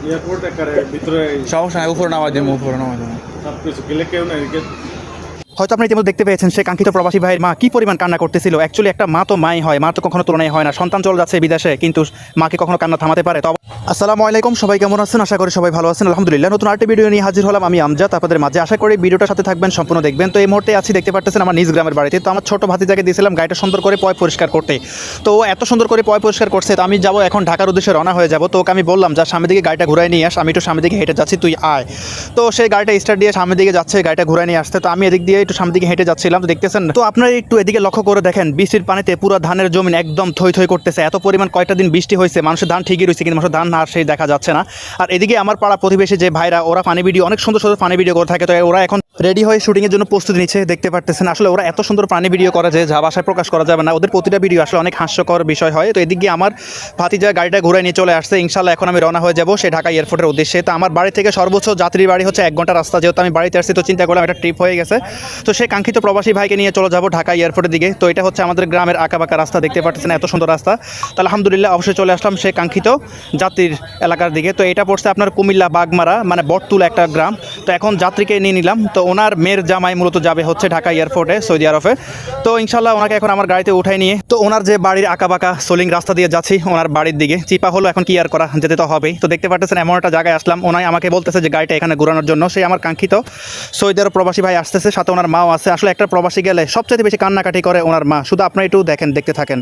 Airport একারে ভিতরে সমস্যা নাই উপরে নামাই দেবো উপরে নামাই দেবো সব কিছু গেলে কেউ নাই এদিকে হয়তো আপনি ইতিমধ্যে দেখতে পেয়েছেন সে কাঙ্ক্ষিত প্রবাসী ভাইয়ের মা কি পরিমাণ কান্না করতেছিল। অ্যাকচুয়ালি একটা মা তো মাই হয় মা তো কখনো তুলনায় হয় না। সন্তান চলে যাচ্ছে বিদেশে, কিন্তু মাকে কখনো কান্না থামাতে পারে। তো আসসালামু আলাইকুম, সবাই কেমন আছেন? আশা করি সবাই ভালো আছেন। আলহামদুলিল্লাহ, নতুন আরেকটি ভিডিও নিয়ে হাজির হলাম আমি আমজাদ। আপনাদের মাঝে আশা করি ভিডিওটার সাথে থাকবেন, সম্পূর্ণ দেখবেন। তো এই মুহূর্তে আছি, দেখতে পাচ্ছেন আমার নিজ গ্রামের বাড়িতে। তো আমার ছোট ভাতিজাকে দিয়েছিলাম গাড়িটা সুন্দর করে পয় পরিষ্কার করতে। তো এত সুন্দর করে পয় পরিষ্কার করছে, তো আমি যাব এখন ঢাকার উদ্দেশ্যে রওনা হয়ে যাব। তো ওকে আমি বললাম, যা সামনে দিকে গাড়িটা ঘুরাই নিয়ে আস, আমি একটু সামনে দিকে হেঁটে যাচ্ছি, তুই আয়। তো সেই গাড়িটা স্টার্ট দিয়ে সামনে দিকে যাচ্ছে, গাড়িটা ঘুরাই নিয়ে আসতে। তো আমি এদিক দিয়ে একটু সামনের দিকে হেঁটে যাচ্ছিলাম দেখতেছেন? তো আপনারা একটু এদিকে লক্ষ্য করে দেখেন, বৃষ্টির পানিতে পুরো ধানের জমিন একদম থই থই করতেছে। এত পরিমাণ কয়েকটা দিন বৃষ্টি হয়েছে, মানুষের ধান ঠিকই রয়েছে, কিন্তু মানুষের ধান আর সেই দেখা যাচ্ছে না। আর এদিকে আমার পাড়া প্রতিবেশী যে ভাইরা, ওরা পানি ভিডিও, অনেক সুন্দর সুন্দর পানি ভিডিও করে থাকে, তো ওরা এখন রেডি হয়ে শুটিংয়ের জন্য প্রস্তুতি নিচ্ছে, দেখতে পারতেছেন। আসলে ওরা এত সুন্দর প্রাণী ভিডিও করা যায় যা ভাষায় প্রকাশ করা যাবে না। ওদের প্রতিটা ভিডিও আসলে অনেক হাস্যকর বিষয় হয়। তো এদিকে আমার ভাতিজা গাড়িটা ঘুরে নিয়ে চলে আসছে। ইনশাল্লাহ এখন আমি রওনা হয়ে যাব সেই ঢাকা এয়ারপোর্টের উদ্দেশ্যে। তো আমার বাড়ি থেকে সর্বোচ্চ যাত্রী বাড়ি হচ্ছে এক ঘণ্টা রাস্তা। যেহেতু আমি বাড়িতে আসছি, তো চিন্তা করলাম একটা ট্রিপ হয়ে গেছে। তো সেই কাঙ্ক্ষিত প্রবাসী ভাইকে নিয়ে চলে যাব ঢাকা এয়ারপোর্টের দিকে। তো এটা হচ্ছে আমাদের গ্রামের আঁকাবাঁকা রাস্তা। দেখতে পাচ্ছেন এত সুন্দর রাস্তা। তো আলহামদুলিল্লাহ অবশ্যই চলে আসলাম সেই কাঙ্ক্ষিত যাত্রীর এলাকার দিকে। তো এটা পড়ছে আপনার কুমিল্লা বাগমারা মানে বটতুল একটা গ্রাম। তো এখন যাত্রীকে নিয়ে নিলাম। তো ওনার মেয়ের জামাই মূলত যাবে হচ্ছে ঢাকা এয়ারপোর্টে, সৌদি আরবে। তো ইনশাল্লাহ ওনাকে এখন আমার গাড়িতে উঠাই নিয়ে, তো ওনার যে বাড়ির আঁকাবাঁকা সোলিং রাস্তা দিয়ে যাচ্ছি, ওনার বাড়ির দিকে। চিপা হলো এখন কি আর করা, যেতে তো হবেই। তো দেখতে পাচ্ছেন এমন একটা জায়গায় আসলাম। ওনাই আমাকে বলতেছে যে গাড়িটা এখানে ঘুরানোর জন্য। সেই আমার কাঙ্ক্ষিত সৌদি আরব প্রবাসী ভাই আসতেছে, সাথে ওনার মাও আছে। আসলে একটা প্রবাসী গেলে সবচেয়ে বেশি কান্নাকাটি করে ওনার মা। শুধু আপনারা একটু দেখেন, দেখতে থাকেন।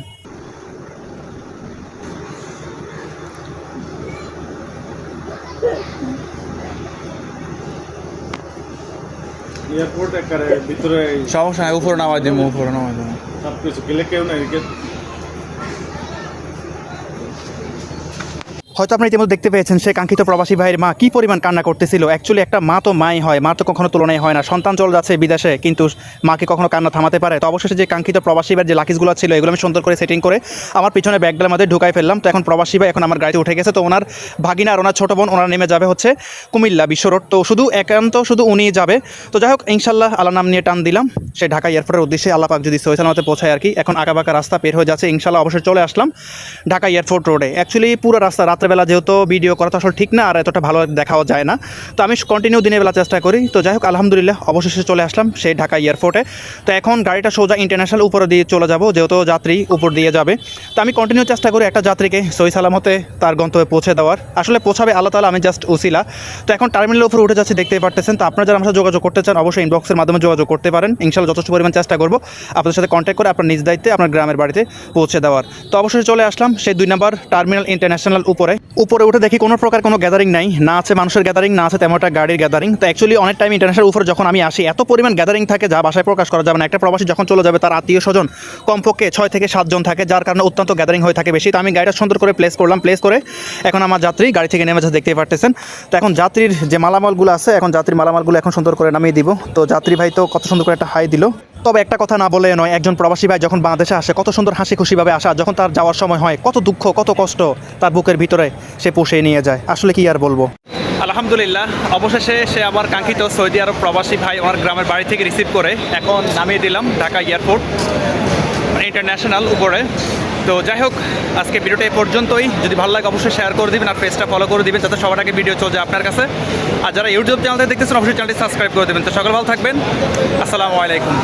এয়ারপোর্ট একারে ভিতরে সমস্যা নাই উপরে নামাই দেবো উপরে নামাই দেবো সব কিছু গেলে কেউ নাই হয়তো আপনি ইতিমধ্যে দেখতে পেয়েছেন সে কাঙ্ক্ষিত প্রবাসী ভাইয়ের মা কি পরিমাণ কান্না করতেছিল। অ্যাকচুয়ালি একটা মা তো মাই হয়, মা তো কখনো তুলনায় হয় না। সন্তান চলে যাচ্ছে বিদেশে, কিন্তু মাকে কখনো কান্না থামাতে পারে? তো অবশেষে যে কাঙ্ক্ষিত প্রবাসী ভাইয়ের যে লাকিসগুলো ছিল, এগুলো আমি সুন্দর করে সেটিং করে আমার পিছনে ব্যাগগুলোর মধ্যে ঢুকাই ফেললাম। তো এখন প্রবাসী ভাই এখন আমার গাড়িতে উঠে গেছে। তো ওনার ভাগিনা আর ওনার ছোটো বোন, ওনার নেমে যাবে হচ্ছে কুমিল্লা বিশ্ব রোড তো শুধু একান্ত, শুধু উনি যাবে। তো যাই হোক ইনশাল্লাহ আল্লাহ নাম নিয়ে টান দিলাম। সে ঢাকা এয়ারপোর্টের উদ্দেশ্যে আল্লাহ পাক যদি সহি সালামতে পৌঁছায় আর কি। এখন আঁকাবাঁকা রাস্তা পের হয়ে যাচ্ছে। ইনশাল্লাহ অবশ্যই চলে আসলাম ঢাকা এয়ারপোর্ট রোডে অ্যাকচুয়ালি পুরো রাস্তা রাত্রেবেলা যেহেতু ভিডিও করা তো আসলে ঠিক না, আর এতটা ভালো দেখাও যায় না। তো আমি কন্টিনিউ দিনের বেলা চেষ্টা করি। তো যাই হোক, আলহামদুলিল্লাহ, অবশেষে চলে আসলাম সেই ঢাকা এয়ারপোর্টে তো এখন গাড়িটা সোজা ইন্টারন্যাশনাল উপরে দিয়ে চলে যাব, যেহেতু যাত্রী উপর দিয়ে যাবে। তো আমি কন্টিনিউ চেষ্টা করি একটা যাত্রীকে সহি সালামতে তার গন্তব্যে পৌঁছে দেওয়ার। আসলে পৌঁছাবে আল্লাহ তালা আমি জাস্ট উসিলা। তো এখন টার্মিনালের উপরে উঠে যাচ্ছে দেখতে পারতেছেন। তো আপনারা যারা আমার যোগাযোগ করতে চান, অবশ্যই ইনবক্সের মাধ্যমে যোগাযোগ করতে পারেন। ইনশাল্লাহ যথেষ্ট পরিমাণ চেষ্টা করব আপনাদের সাথে কন্ট্যাক্ট করে আপনার নিজ দায়িত্বে, আপনার গ্রামের বাড়িতে পৌঁছে দেওয়ার। তো অবশ্যই চলে আসলাম সেই দুই নম্বর টার্মিনাল ইন্টারন্যাশনাল উপরে। উপরে উঠে দেখি কোনো প্রকার কোনো গ্যাদারিং নাই। না আছে মানুষের গ্যাদারিং না আছে তেমন একটা গাড়ির গ্যাদারিং তো অ্যাকচুয়ালি অনেক টাইম ইন্টারন্যাশনাল উপরে যখন আমি আসি, এত পরিমাণ গ্যাদারিং থাকে যা বাসায় প্রকাশ করা যাবে না। একটা প্রবাসী যখন চলে যাবে, তার আত্মীয় স্বজন কমপক্ষে ছয় থেকে সাতজন থাকে, যার কারণে অত্যন্ত গ্যাদারিং হয়ে থাকে বেশি। তো আমি গাড়িটা সুন্দর করে প্লেস করলাম। প্লেস করে এখন আমার যাত্রী গাড়ি থেকে নেমে দেখতেই পারতেছেন। তো এখন যাত্রীর যে মালামালগুলো আছে, এখন যাত্রীর মালামালগুলো এখন সুন্দর করে নামিয়ে দিব। তো যাত্রী ভাই তো কত সুন্দর করে একটা হাই দিল। তবে একটা কথা না বলে নয়, একজন প্রবাসী ভাই যখন বাংলাদেশে আসে, কত সুন্দর হাসি খুশিভাবে আসা যখন তার যাওয়ার সময় হয়, কত দুঃখ, কত কষ্ট তার বুকের ভিতরে সে পুষে নিয়ে যায়। আসলে কি আর বলব? আলহামদুলিল্লাহ, অবশেষে সে আমার কাঙ্ক্ষিত সৌদি আরব প্রবাসী ভাই আমার গ্রামের বাড়ি থেকে রিসিভ করে এখন নামিয়ে দিলাম ঢাকা এয়ারপোর্ট ইন্টারন্যাশনাল উপরে। তো যাই হোক, আজকে ভিডিওটা এই পর্যন্তই। যদি ভালো লাগে অবশ্যই শেয়ার করে দিবেন আর পেজটা ফলো করে দিবেন, যাতে সবার আগে ভিডিও চলে আপনার কাছে। আর যারা ইউটিউব চ্যানেল থেকে দেখতেছেন, অবশ্যই চ্যানেলটি সাবস্ক্রাইব করে দেবেন। তো সকল ভালো থাকবেন। আসসালামু আলাইকুম।